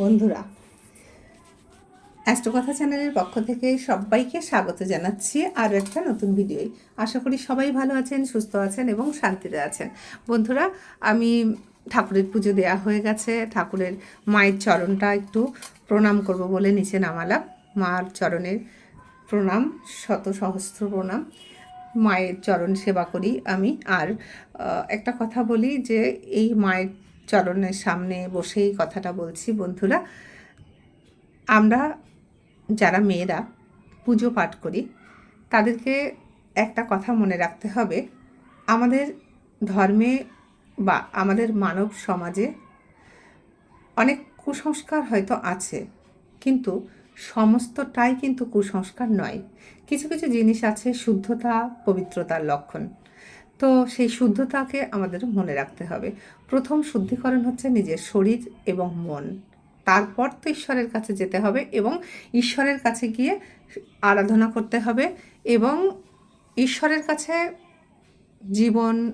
বন্ধুরা, অ্যাস্ট্রোকথা চ্যানেলের পক্ষ থেকে সবাইকে স্বাগত জানাচ্ছি আরও একটা নতুন ভিডিওয়। আশা করি সবাই ভালো আছেন, সুস্থ আছেন এবং শান্তিতে আছেন। বন্ধুরা, আমি ঠাকুরের পুজো দেয়া হয়ে গেছে। ঠাকুরের মায়ের চরণটা একটু প্রণাম করব বলে নিচে নামালাম। মার চরণের প্রণাম, শত সহস্র প্রণাম। মায়ের চরণ সেবা করি আমি। আর একটা কথা বলি যে, এই মায়ের চরণের সামনে বসেই কথাটা বলছি, বন্ধুরা। আমরা যারা মেয়েরা পুজো পাঠ করি, তাদেরকে একটা কথা মনে রাখতে হবে। আমাদের ধর্মে বা আমাদের মানব সমাজে অনেক কুসংস্কার হয়তো আছে, কিন্তু সমস্তটাই কিন্তু কুসংস্কার নয়। কিছু কিছু জিনিস আছে শুদ্ধতা, পবিত্রতার লক্ষণ। তো সেই শুদ্ধতাকে আমাদের মনে রাখতে হবে। প্রথম শুদ্ধিকরণ হচ্ছে নিজের শরীর এবং মন। তারপর তো ঈশ্বরের কাছে যেতে হবে এবং ঈশ্বরের কাছে গিয়ে আরাধনা করতে হবে এবং ঈশ্বরের কাছে জীবন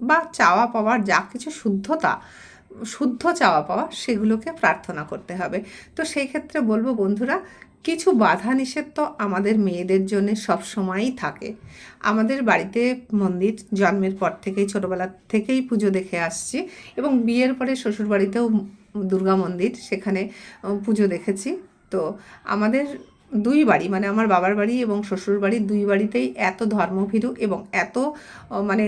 বা চাওয়া পাওয়ার যা কিছু শুদ্ধতা শুদ্ধ চাওয়া পাওয়া সেগুলোকে প্রার্থনা করতে হবে। তো সেই ক্ষেত্রে বলব বন্ধুরা, কিছু বাধা নিষেধ তো আমাদের মেয়েদের জন্য সবসময়ই থাকে। আমাদের বাড়িতে মন্দির জন্মের পর থেকেই, ছোটোবেলা থেকেই পুজো দেখে আসছি এবং বিয়ের পরে শ্বশুরবাড়িতেও দুর্গা মন্দির সেখানে পুজো দেখেছি। তো আমাদের দুই বাড়ি মানে আমার বাবার বাড়ি এবং শ্বশুর বাড়ি দুই বাড়িতেই এত ধর্মভীরু এবং এত মানে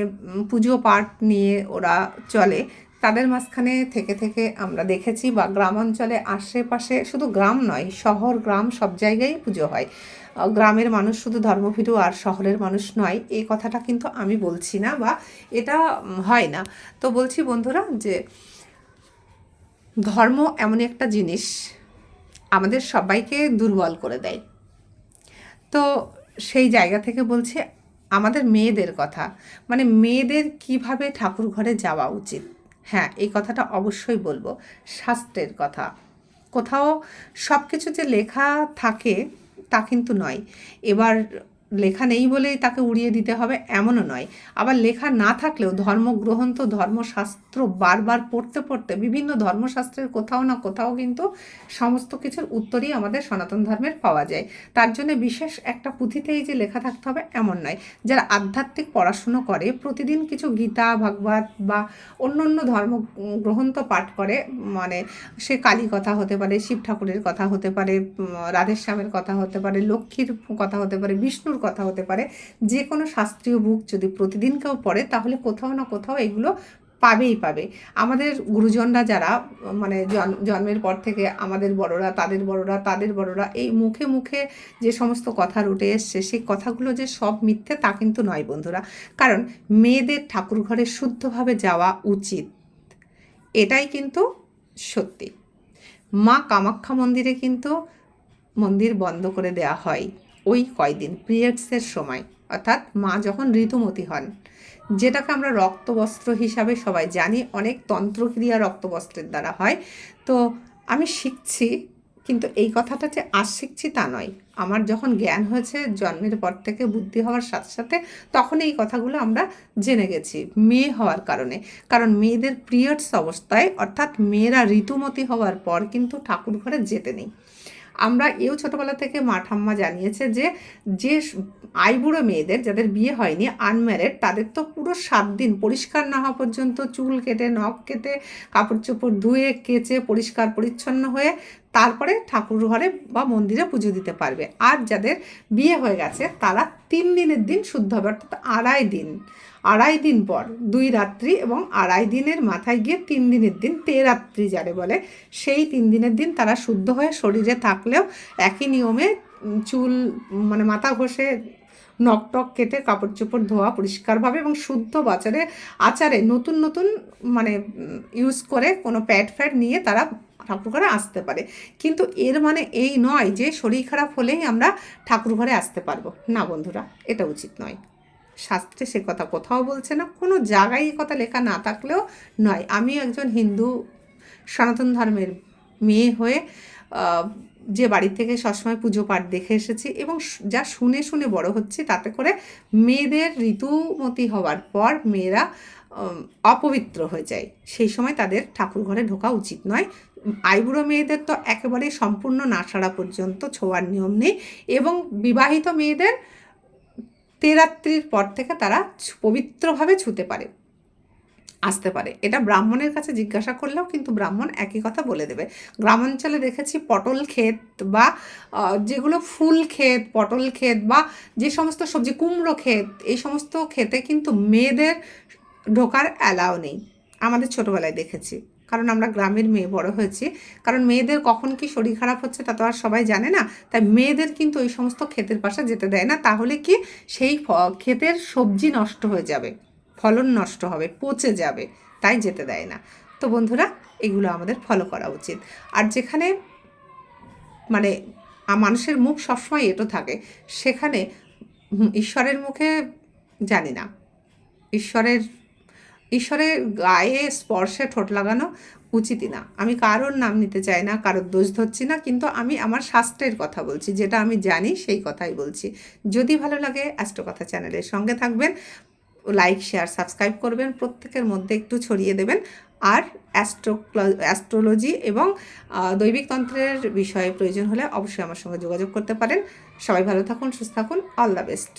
পুজো পাঠ নিয়ে ওরা চলে তাদের মাঝখানে থেকে থেকে আমরা দেখেছি বা গ্রাম অঞ্চলে আশেপাশে শুধু গ্রাম নয়, শহর, গ্রাম সব জায়গায় পুজো হয়। গ্রামের মানুষ শুধু ধর্মভীরু আর শহরের মানুষ নয়, এই কথাটা কিন্তু আমি বলছি না বা এটা হয় না। তো বলছি বন্ধুরা যে ধর্ম এমন একটা জিনিস আমাদের সবাইকে দুর্বল করে দেয়। তো সেই জায়গা থেকে বলছে আমাদের মেয়েদের কথা মানে মেয়েদের কীভাবে ঠাকুর ঘরে যাওয়া উচিত? হ্যাঁ এই কথাটা অবশ্যই বলব। শাস্ত্রের কথা। কোথাও সব কিছু যে লেখা থাকে তা কিন্তু নয়। এবার লেখা নেই বলেই তাকে উড়িয়ে দিতে হবে এমনও নয়। আবার লেখা না থাকলেও ধর্মগ্রহণ তো ধর্মশাস্ত্র বারবার পড়তে পড়তে বিভিন্ন ধর্মশাস্ত্রের কোথাও না কোথাও কিন্তু সমস্ত কিছুর উত্তরই আমাদের সনাতন ধর্মের পাওয়া যায়। তার জন্য বিশেষ একটা পুঁথিতেই যে লেখা থাকতে হবে এমন নয়। যারা আধ্যাত্মিক পড়াশুনো করে প্রতিদিন কিছু গীতা ভাগবত বা অন্য অন্য ধর্ম উম, গ্রন্থ পাঠ করে মানে সে কালী কথা হতে পারে শিব ঠাকুরের কথা হতে পারে রাধেশ্যামের কথা হতে পারে লক্ষ্মীর কথা হতে পারে বিষ্ণুর কথা হতে পারে। যে কোনো শাস্ত্রীয় বুক যদি প্রতিদিন কেউ পড়ে, তাহলে কোথাও না কোথাও এগুলো পাবেই পাবে। আমাদের গুরুজনরা যারা মানে জন- জন্মের পর থেকে আমাদের বড়রা, তাদের বড়রা তাদের বড়রা, এই মুখে মুখে যে সমস্ত কথা উঠে এসছে, সেই কথাগুলো যে সব মিথ্যে তা কিন্তু নয় বন্ধুরা। কারণ মেয়েদের ঠাকুর ঘরে শুদ্ধভাবে যাওয়া উচিত। এটাই কিন্তু সত্যি। মা কামাখ্যা মন্দিরে কিন্তু মন্দির বন্ধ করে দেওয়া হয়। ওই কয়দিন, পিরিয়ডসের সময়। অর্থাৎ মা যখন ঋতুমতী হন, যেটাকে আমরা রক্তবস্ত্র হিসাবে সবাই জানি, অনেক তন্ত্রক্রিয়া রক্তবস্ত্রের দ্বারা হয়। তো আমি শিখছি, কিন্তু এই কথাটা যে আজ শিখছি তা নয়। আমার যখন জ্ঞান হয়েছে, জন্মের পর থেকে বুদ্ধি হওয়ার সাথে সাথে তখন এই কথাগুলো আমরা জেনে গেছি, মেয়ে হওয়ার কারণে। কারণ মেয়েদের পিরিয়ডস অবস্থায়, অর্থাৎ মেয়েরা ঋতুমতী হওয়ার পর কিন্তু ঠাকুর ঘরে যেতে নেই। আমরা এও ছোটোবেলা থেকে মা ঠাম্মা জানিয়েছে যে যে আইবুড়ো মেয়েদের যাদের বিয়ে হয়নি, আনম্যারেড, তাদের তো পুরো সাত দিন পরিষ্কার না হওয়া পর্যন্ত চুল কেটে, নখ কেটে কাপড় চোপড় ধুয়ে, কেচে, পরিষ্কার, পরিচ্ছন্ন হয়ে তারপরে ঠাকুর ঘরে বা মন্দিরে পুজো দিতে পারবে। আর যাদের বিয়ে হয়ে গেছে, তারা তিন দিনের দিন শুদ্ধ হবে, অর্থাৎ আড়াই দিন। আড়াই দিন পর, দুই রাত্রি এবং আড়াই দিনের মাথায় গিয়ে তিন দিনের দিন, তে রাত্রি যারে বলে, সেই তিন দিনের দিন তারা শুদ্ধ হয়ে শরীরে থাকলেও একই নিয়মে চুল মানে মাথা ঘষে নখ টক কেটে কাপড় চোপড় ধোয়া পরিষ্কারভাবে এবং শুদ্ধ বাচারে আচারে নতুন নতুন মানে ইউজ করে কোনো প্যাড ফ্যাড নিয়ে তারা ঠাকুর ঘরে আসতে পারে। কিন্তু এর মানে এই নয় যে শরীর খারাপ হলেই আমরা ঠাকুর ঘরে আসতে পারব। না বন্ধুরা, এটা উচিত নয়। শাস্ত্রে সে কথা কোথাও বলছে না, কোনো জায়গায় কথা লেখা না থাকলেও নয়। আমি একজন হিন্দু সনাতন ধর্মের মেয়ে হয়ে যে বাড়ি থেকে সবসময় পুজো পাঠ দেখে এসেছি এবং যা শুনে শুনে বড় হচ্ছে তাতে করে মেয়েদের ঋতুমতি হওয়ার পর মেয়েরা অপবিত্র হয়ে যায়। সেই সময় তাদের ঠাকুর ঘরে ঢোকা উচিত নয়। আইবুড়ো মেয়েদের তো একেবারে সম্পূর্ণ না সারা পর্যন্ত ছোঁয়ার নিয়ম নেই এবং বিবাহিত মেয়েদের, তেরাত্রির পর থেকে তারা পবিত্রভাবে ছুতে পারে। আসতে পারে। এটা ব্রাহ্মণের কাছে জিজ্ঞাসা করলেও কিন্তু ব্রাহ্মণ একই কথা বলে দেবে। গ্রামাঞ্চলে দেখেছি পটল ক্ষেত বা যেগুলো ফুল ক্ষেত, পটল ক্ষেত বা যে সমস্ত সবজি, কুমড়ো ক্ষেত, এই সমস্ত ক্ষেতে কিন্তু মেয়েদের ঢোকার অ্যালাও নেই। আমাদের ছোটোবেলায় দেখেছি। কারণ আমরা গ্রামের মেয়ে বড় হয়েছি। কারণ মেয়েদের কখন কি শরীর খারাপ হচ্ছে তা তো আর সবাই জানে না। তাই মেয়েদের কিন্তু ওই সমস্ত ক্ষেতের পাশে যেতে দেয় না। তাহলে কি সেই ক্ষেতের সবজি নষ্ট হয়ে যাবে। ফলন নষ্ট হবে, পচে যাবে, তাই যেতে দেয় না। তো বন্ধুরা, এগুলো আমাদের ফলো করা উচিত। আর যেখানে মানে মানুষের মুখ সবসময় এটো থাকে, সেখানে ঈশ্বরের মুখে জানি না। ঈশ্বরের ঈশ্বরের গায়ে স্পর্শে ঠোঁট লাগানো উচিতই না। আমি কারোর নাম নিতে চাই না, কারোর দোষ ধরছি না, কিন্তু আমি আমার শাস্ত্রের কথা বলছি, যেটা আমি জানি, সেই কথাই বলছি। যদি ভালো লাগে অ্যাস্ট্রো কথা চ্যানেলের সঙ্গে থাকবেন। লাইক শেয়ার সাবস্ক্রাইব করবেন, প্রত্যেকের মধ্যে একটু ছড়িয়ে দেবেন। আর অ্যাস্ট্রো অ্যাস্ট্রোলজি এবং দৈবিক তন্ত্রের বিষয়ে প্রয়োজন হলে অবশ্যই আমার সঙ্গে যোগাযোগ করতে পারেন। সবাই ভালো থাকুন, সুস্থ থাকুন অল দ্য বেস্ট